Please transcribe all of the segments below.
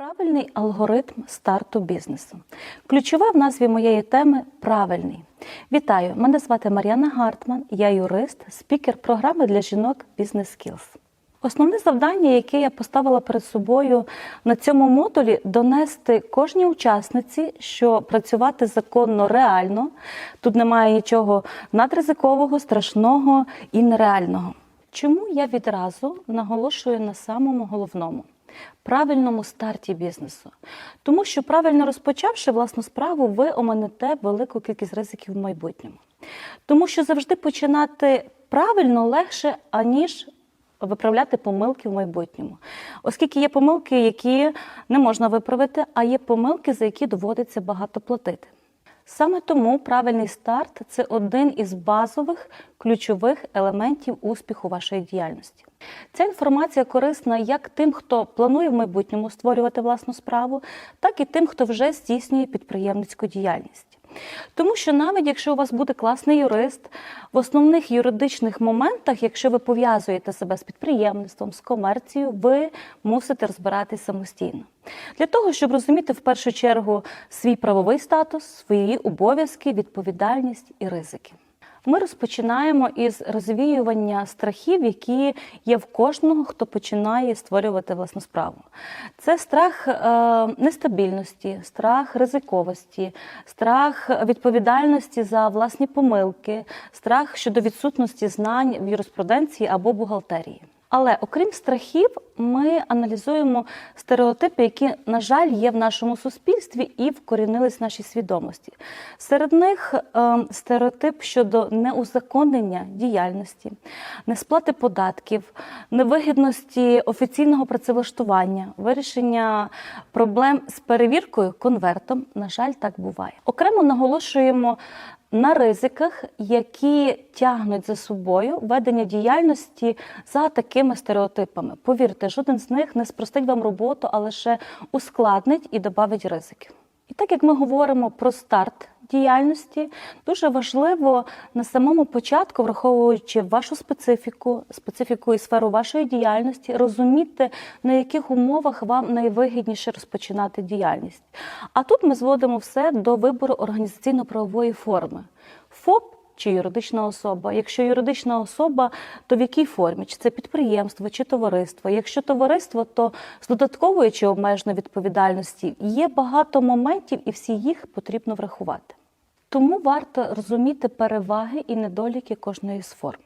Правильний алгоритм старту бізнесу. Ключове в назві моєї теми правильний. Вітаю! Мене звати Мар'яна Гартман, я юрист, спікер програми для жінок Business Skills. Основне завдання, яке я поставила перед собою на цьому модулі, донести кожній учасниці, що працювати законно реально, тут немає нічого надризикового, страшного і нереального. Чому я відразу наголошую на самому головному? Правильному старті бізнесу, тому що правильно розпочавши власну справу, ви оминете велику кількість ризиків в майбутньому. Тому що завжди починати правильно легше, аніж виправляти помилки в майбутньому, оскільки є помилки, які не можна виправити, а є помилки, за які доводиться багато платити. Саме тому правильний старт це один із базових ключових елементів успіху вашої діяльності. Ця інформація корисна як тим, хто планує в майбутньому створювати власну справу, так і тим, хто вже здійснює підприємницьку діяльність. Тому що навіть якщо у вас буде класний юрист, в основних юридичних моментах, якщо ви пов'язуєте себе з підприємництвом, з комерцією, ви мусите розбиратись самостійно. Для того, щоб розуміти в першу чергу свій правовий статус, свої обов'язки, відповідальність і ризики. Ми розпочинаємо із розвіювання страхів, які є в кожного, хто починає створювати власну справу. Це страх е, нестабільності, страх ризиковості, страх відповідальності за власні помилки, страх щодо відсутності знань в юриспруденції або бухгалтерії. Але окрім страхів, ми аналізуємо стереотипи, які, на жаль, є в нашому суспільстві і вкорінились в нашій свідомості. Серед них е, стереотип щодо неузаконення діяльності, несплати податків, невигідності офіційного працевлаштування, вирішення проблем з перевіркою конвертом. На жаль, так буває. Окремо наголошуємо на ризиках, які тягнуть за собою ведення діяльності за такими стереотипами. Повірте, жоден з них не спростить вам роботу, а лише ускладнить і додавить ризиків. І так як ми говоримо про старт діяльності, дуже важливо на самому початку, враховуючи вашу специфіку, специфіку і сферу вашої діяльності, розуміти, на яких умовах вам найвигідніше розпочинати діяльність. А тут ми зводимо все до вибору організаційно-правової форми. ФОП чи юридична особа. Якщо юридична особа, то в якій формі? Чи це підприємство, чи товариство? Якщо товариство, то з додатковою чи обмеженою відповідальності є багато моментів, і всі їх потрібно врахувати. Тому варто розуміти переваги і недоліки кожної з форм.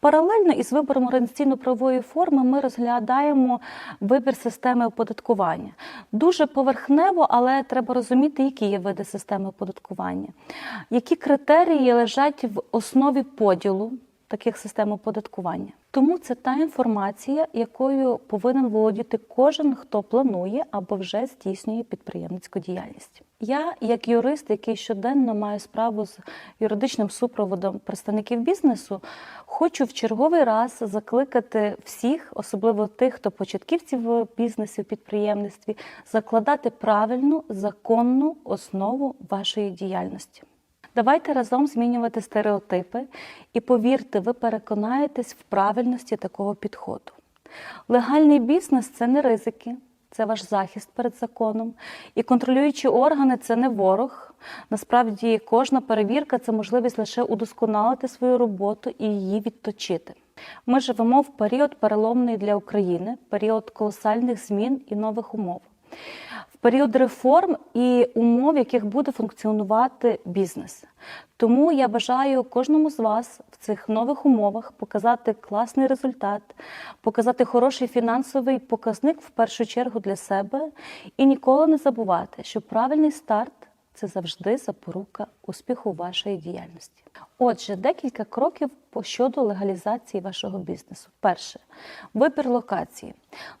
Паралельно із вибором організаційно-правової форми ми розглядаємо вибір системи оподаткування. Дуже поверхнево, але треба розуміти, які є види системи оподаткування, які критерії лежать в основі поділу таких систем оподаткування. Тому це та інформація, якою повинен володіти кожен, хто планує або вже здійснює підприємницьку діяльність. Я, як юрист, який щоденно має справу з юридичним супроводом представників бізнесу, хочу в черговий раз закликати всіх, особливо тих, хто початківці в бізнесі, в підприємництві, закладати правильну законну основу вашої діяльності. Давайте разом змінювати стереотипи і повірте, ви переконаєтесь в правильності такого підходу. Легальний бізнес це не ризики, це ваш захист перед законом. І контролюючі органи це не ворог. Насправді, кожна перевірка це можливість лише удосконалити свою роботу і її відточити. Ми живемо в період переломний для України, період колосальних змін і нових умов. Період реформ і умов, в яких буде функціонувати бізнес. Тому я бажаю кожному з вас в цих нових умовах показати класний результат, показати хороший фінансовий показник в першу чергу для себе і ніколи не забувати, що правильний старт це завжди запорука успіху вашої діяльності. Отже, декілька кроків щодо легалізації вашого бізнесу. Перше вибір локації.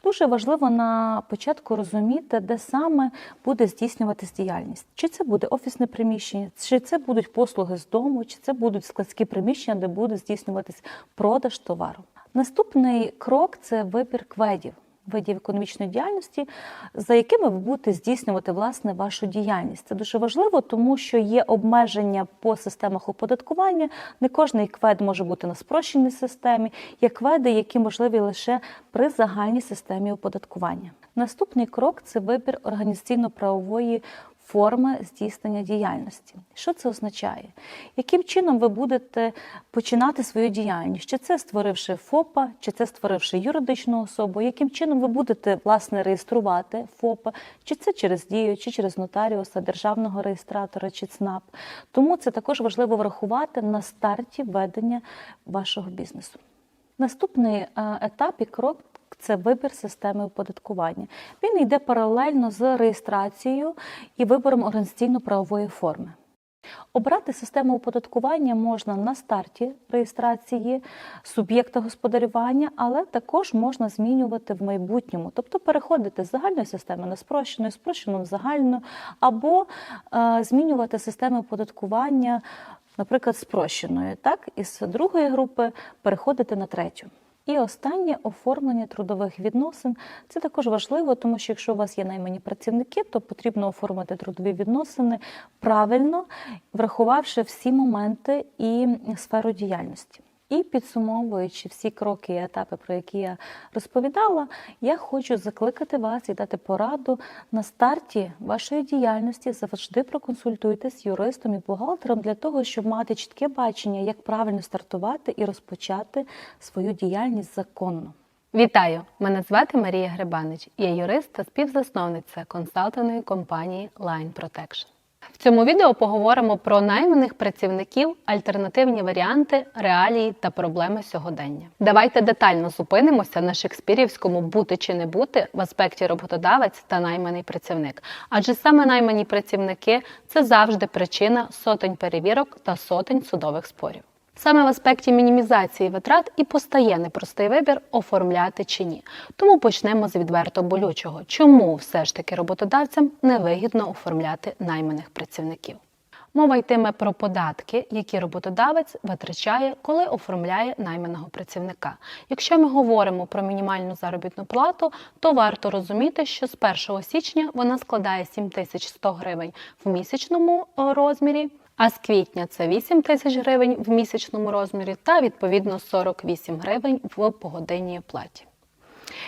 Дуже важливо на початку розуміти, де саме буде здійснюватись діяльність. Чи це буде офісне приміщення, чи це будуть послуги з дому, чи це будуть складські приміщення, де буде здійснюватись продаж товару. Наступний крок це вибір кведів. Видів економічної діяльності, за якими ви будете здійснювати власне вашу діяльність. Це дуже важливо, тому що є обмеження по системах оподаткування. Не кожний квед може бути на спрощеній системі. Є кведи, які можливі лише при загальній системі оподаткування. Наступний крок це вибір організаційно-правової форми здійснення діяльності. Що це означає? Яким чином ви будете починати свою діяльність? Чи це створивши ФОПа, чи це створивши юридичну особу? Яким чином ви будете власне реєструвати ФОПа, чи це через дію, чи через нотаріуса, державного реєстратора, чи ЦНАП? Тому це також важливо врахувати на старті ведення вашого бізнесу. Наступний е, етап і крок це вибір системи оподаткування. Він йде паралельно з реєстрацією і вибором організаційно-правової форми. Обрати систему оподаткування можна на старті реєстрації суб'єкта господарювання, але також можна змінювати в майбутньому, тобто переходити з загальної системи на спрощену, спрощену в загальну, або е, змінювати системи оподаткування, наприклад, спрощеною, так, із другої групи переходити на третю. І останнє оформлення трудових відносин. Це також важливо, тому що якщо у вас є наймані працівники, то потрібно оформити трудові відносини правильно, врахувавши всі моменти і сферу діяльності. І підсумовуючи всі кроки і етапи, про які я розповідала, я хочу закликати вас і дати пораду на старті вашої діяльності. Завжди проконсультуйтесь з юристом і бухгалтером для того, щоб мати чітке бачення, як правильно стартувати і розпочати свою діяльність законно. Вітаю! Мене звати Марія Грибанич. Я юрист та співзасновниця консалтингової компанії Line Protection. Цьому відео поговоримо про найманих працівників, альтернативні варіанти, реалії та проблеми сьогодення. Давайте детально зупинимося на шекспірівському бути чи не бути в аспекті роботодавець та найманий працівник. Адже саме наймані працівники це завжди причина сотень перевірок та сотень судових спорів. Саме в аспекті мінімізації витрат і постає непростий вибір оформляти чи ні. Тому почнемо з відверто болючого, чому все ж таки роботодавцям невигідно оформляти найманих працівників. Мова йтиме про податки, які роботодавець витрачає, коли оформляє найманого працівника. Якщо ми говоримо про мінімальну заробітну плату, то варто розуміти, що з 1 січня вона складає 7100 гривень в місячному розмірі, а з квітня це 8 тисяч гривень в місячному розмірі та відповідно 48 гривень в погодинній платі.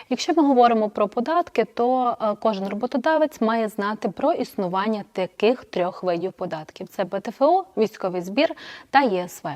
Якщо ми говоримо про податки, то кожен роботодавець має знати про існування таких трьох видів податків: це ПТФО, військовий збір та ЄСВ.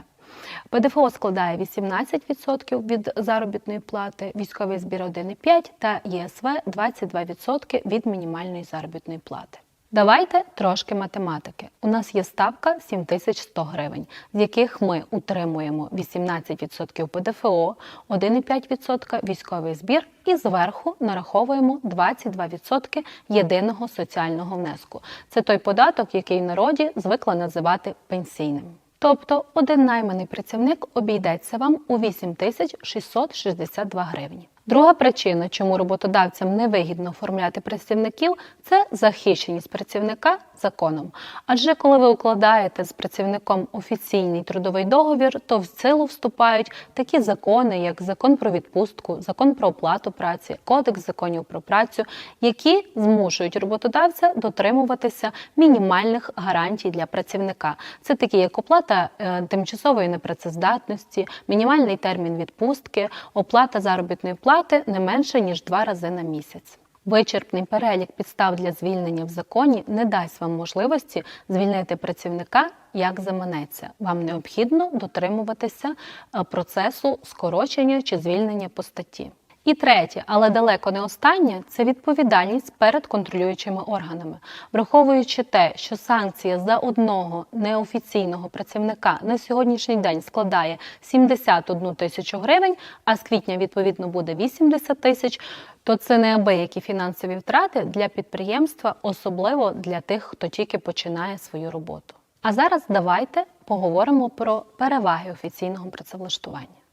ПДФО складає 18% від заробітної плати, військовий збір 1,5% та ЄСВ 22% від мінімальної заробітної плати. Давайте трошки математики. У нас є ставка 7100 гривень, з яких ми утримуємо 18% ПДФО, 1,5% військовий збір і зверху нараховуємо 22% єдиного соціального внеску. Це той податок, який в народі звикла називати пенсійним. Тобто один найманий працівник обійдеться вам у 8662 гривні. Друга причина, чому роботодавцям невигідно оформляти працівників, це захищеність працівника законом. Адже коли ви укладаєте з працівником офіційний трудовий договір, то в силу вступають такі закони, як закон про відпустку, закон про оплату праці, кодекс законів про працю, які змушують роботодавця дотримуватися мінімальних гарантій для працівника. Це такі, як оплата е, тимчасової непрацездатності, мінімальний термін відпустки, оплата заробітної плати плати не менше ніж два рази на місяць. Вичерпний перелік підстав для звільнення в законі не дасть вам можливості звільнити працівника як заманеться. Вам необхідно дотримуватися е, процесу скорочення чи звільнення по статті. І третє, але далеко не останнє, це відповідальність перед контролюючими органами, враховуючи те, що санкція за одного неофіційного працівника на сьогоднішній день складає 71 тисячу гривень, а з квітня відповідно буде 80 тисяч. То це неабиякі фінансові втрати для підприємства, особливо для тих, хто тільки починає свою роботу. А зараз давайте поговоримо про переваги офіційного працевлаштування.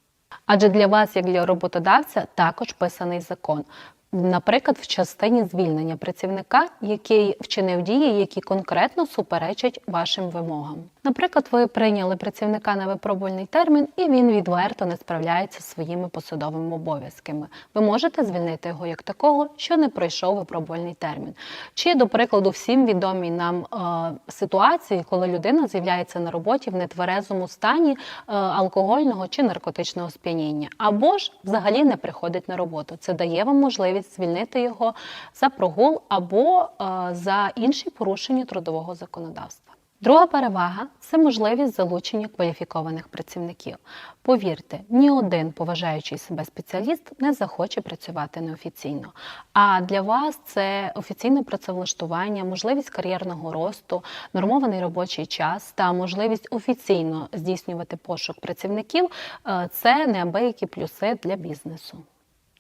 Адже для вас, як для роботодавця, також писаний закон. Наприклад, в частині звільнення працівника, який вчинив дії, які конкретно суперечать вашим вимогам. Наприклад, ви прийняли працівника на випробувальний термін, і він відверто не справляється своїми посадовими обов'язками. Ви можете звільнити його як такого, що не пройшов випробувальний термін. Чи, до прикладу, всім відомі нам е, ситуації, коли людина з'являється на роботі в нетверезому стані е, алкогольного чи наркотичного сп'яніння, або ж взагалі не приходить на роботу. Це дає вам можливість звільнити його за прогул або е, за інші порушення трудового законодавства. Друга перевага це можливість залучення кваліфікованих працівників. Повірте, ні один поважаючий себе спеціаліст не захоче працювати неофіційно. А для вас це офіційне працевлаштування, можливість кар'єрного росту, нормований робочий час та можливість офіційно здійснювати пошук працівників е, це неабиякі плюси для бізнесу.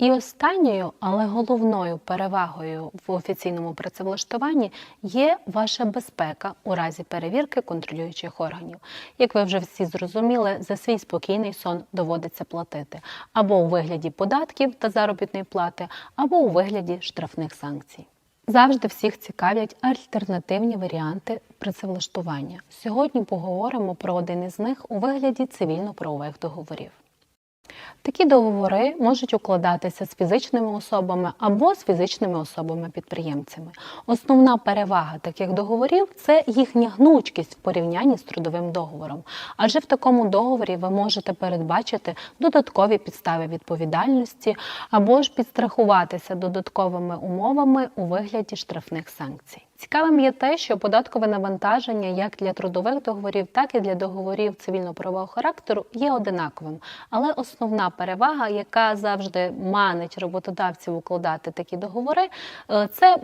І останньою, але головною перевагою в офіційному працевлаштуванні є ваша безпека у разі перевірки контролюючих органів. Як ви вже всі зрозуміли, за свій спокійний сон доводиться платити або у вигляді податків та заробітної плати, або у вигляді штрафних санкцій. Завжди всіх цікавлять альтернативні варіанти працевлаштування. Сьогодні поговоримо про один із них у вигляді цивільно-правових договорів. Такі договори можуть укладатися з фізичними особами або з фізичними особами-підприємцями. Основна перевага таких договорів це їхня гнучкість в порівнянні з трудовим договором. Адже в такому договорі ви можете передбачити додаткові підстави відповідальності або ж підстрахуватися додатковими умовами у вигляді штрафних санкцій. Цікавим є те, що податкове навантаження як для трудових договорів, так і для договорів цивільно-правового характеру є одинаковим. Але основна перевага, яка завжди манить роботодавців укладати такі договори, е, це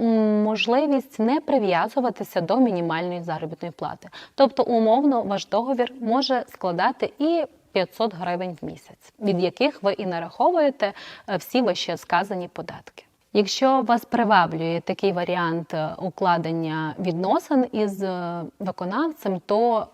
можливість не прив'язуватися до мінімальної заробітної плати. Тобто, умовно, ваш договір може складати і 500 гривень в місяць, від яких ви і нараховуєте е, всі вище сказані податки. Якщо вас приваблює такий варіант е, укладення відносин із е, виконавцем, то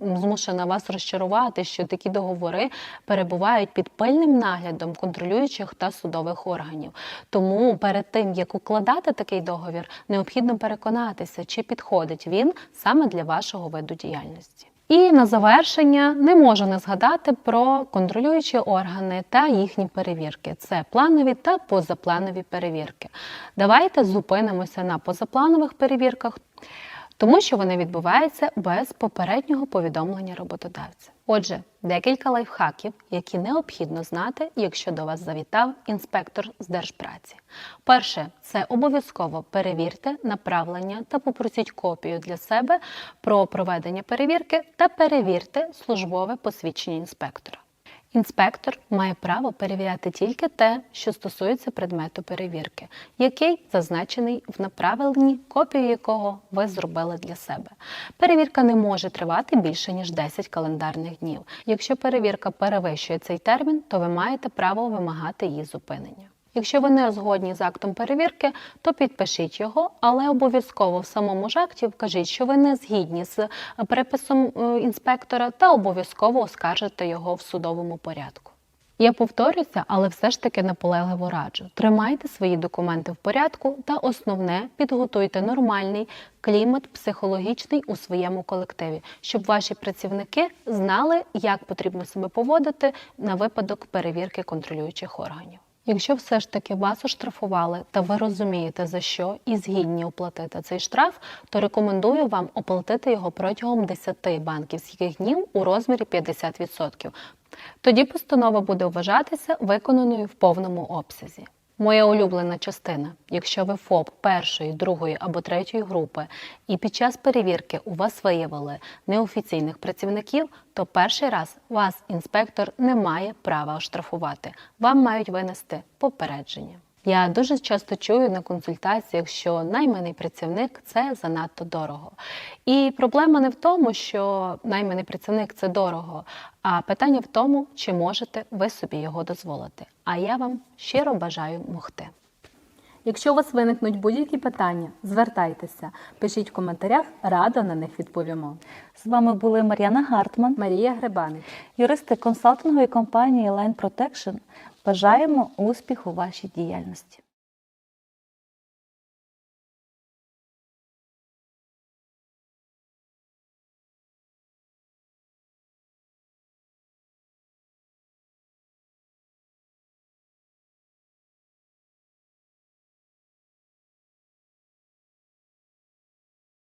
змушена вас розчарувати, що такі договори перебувають під пильним наглядом контролюючих та судових органів. Тому перед тим як укладати такий договір, необхідно переконатися, чи підходить він саме для вашого виду діяльності. І на завершення не можу не згадати про контролюючі органи та їхні перевірки. Це планові та позапланові перевірки. Давайте зупинимося на позапланових перевірках, тому що вони відбуваються без попереднього повідомлення роботодавця. Отже, декілька лайфхаків, які необхідно знати, якщо до вас завітав інспектор з держпраці. Перше, це обов'язково перевірте направлення та попросіть копію для себе про проведення перевірки та перевірте службове посвідчення інспектора. Інспектор має право перевіряти тільки те, що стосується предмету перевірки, який зазначений в направленні, копію якого ви зробили для себе. Перевірка не може тривати більше ніж 10 календарних днів. Якщо перевірка перевищує цей термін, то ви маєте право вимагати її зупинення. Якщо ви не згодні з актом перевірки, то підпишіть його, але обов'язково в самому ж акті вкажіть, що ви не згідні з приписом е, інспектора та обов'язково оскаржите його в судовому порядку. Я повторюся, але все ж таки наполегливо раджу. Тримайте свої документи в порядку та основне підготуйте нормальний клімат психологічний у своєму колективі, щоб ваші працівники знали, як потрібно себе поводити на випадок перевірки контролюючих органів. Якщо все ж таки вас оштрафували та ви розумієте за що і згідні оплатити цей штраф, то рекомендую вам оплатити його протягом 10 банківських днів у розмірі 50%. Тоді постанова буде вважатися виконаною в повному обсязі. Моя улюблена частина. Якщо ви ФОП першої, другої або третьої групи, і під час перевірки у вас виявили неофіційних працівників, то перший раз вас інспектор не має права оштрафувати. Вам мають винести попередження. Я дуже часто чую на консультаціях, що найманий працівник це занадто дорого. І проблема не в тому, що найманий працівник це дорого, а питання в тому, чи можете ви собі його дозволити. А я вам щиро бажаю могти. Якщо у вас виникнуть будь-які питання, звертайтеся, пишіть в коментарях, радо на них відповімо. З вами були Мар'яна Гартман, Марія Грибанич. юристи консалтингової компанії Line Protection. Бажаємо успіху вашій діяльності.